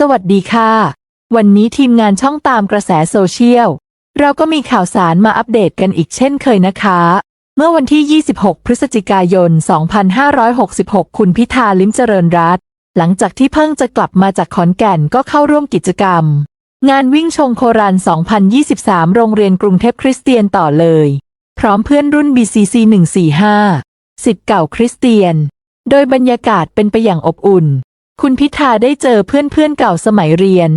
สวัสดีค่ะ วันนี้ทีมงานช่องตามกระแสโซเชียล เราก็มีข่าวสารมาอัปเดตกันอีกเช่นเคยนะคะ เมื่อวันที่ 26 พฤศจิกายน 2566 คุณพิธาลิ้มเจริญรัตหลังจากที่เพิ่งจะกลับมาจากขอนแก่นก็เข้าร่วมกิจกรรม งานวิ่งชงโครัน 2023 โรงเรียนกรุงเทพคริสเตียนต่อเลย พร้อมเพื่อนรุ่น BCC 145สิทธิ์เก่าคริสเตียน โดยบรรยากาศเป็นไปอย่างอบอุ่น คุณพิธาได้เจอเพื่อนเพื่อนเก่าสมัยเรียน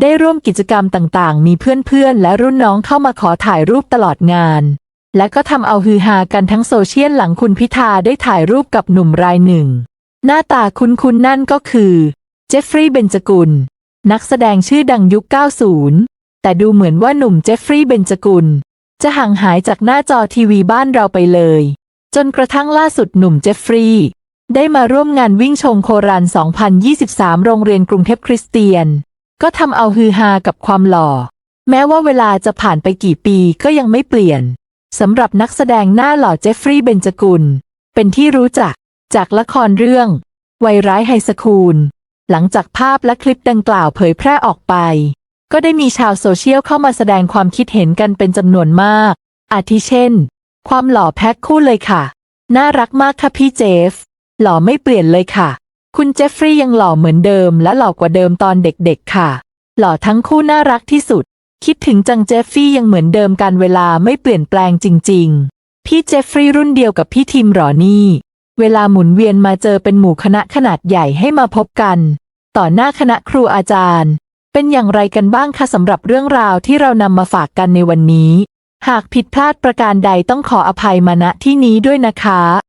ได้ร่วมกิจกรรมต่างๆ มีเพื่อนๆ และรุ่นน้องเข้ามาขอถ่ายรูปตลอดงาน และก็ทำเอาฮือฮากันทั้งโซเชียลหลังคุณพิธาได้ถ่ายรูปกับหนุ่มรายหนึ่ง หน้าตาคุ้นๆนั่นก็คือ เจฟฟรีย์เบนจกุล นักแสดงชื่อดังยุค 90 แต่ดูเหมือนว่าหนุ่มเจฟฟรีย์เบนจกุล จะห่างหายจากหน้าจอทีวีบ้านเราไปเลย จนกระทั่งล่าสุดหนุ่มเจฟฟรีย์ ได้มาร่วมงานวิ่งชงโครัน 2023 โรงเรียนกรุงเทพคริสเตียน ก็ทำเอาฮือฮากับความหล่อ แม้ว่าเวลาจะผ่านไปกี่ปีก็ยังไม่เปลี่ยนสำหรับนักแสดงหน้าหล่อเจฟฟรีย์เบนจกุล เป็นที่รู้จักจากละครเรื่อง วัยร้ายไฮสคูล หลังจากภาพและคลิปดังกล่าวเผยแพร่ออกไป ก็ได้มีชาวโซเชียลเข้ามาแสดงความคิดเห็นกันเป็นจำนวนมาก อาทิเช่น ความหล่อแพ็คคู่เลยค่ะ น่ารักมากค่ะพี่เจฟ หล่อไม่เปลี่ยนเลยค่ะ คุณเจฟฟรีย์ยังหล่อเหมือนเดิม และหล่อกว่าเดิมตอนเด็กๆค่ะ หล่อทั้งคู่น่ารักที่สุด คิดถึงจังเจฟฟี่ยังเหมือนเดิมการเวลาไม่เปลี่ยนแปลงจริง ๆ พี่เจฟฟรีย์รุ่นเดียวกับพี่ทิมหรอนี่ เวลาหมุนเวียนมาเจอเป็นหมู่คณะขนาดใหญ่ให้มาพบกัน ต่อหน้าคณะครูอาจารย์ เป็นอย่างไรกันบ้างคะสำหรับเรื่องราวที่เรานำมาฝากกันในวันนี้ หากผิดพลาดประการใดต้องขออภัยมาณที่นี้ด้วยนะคะ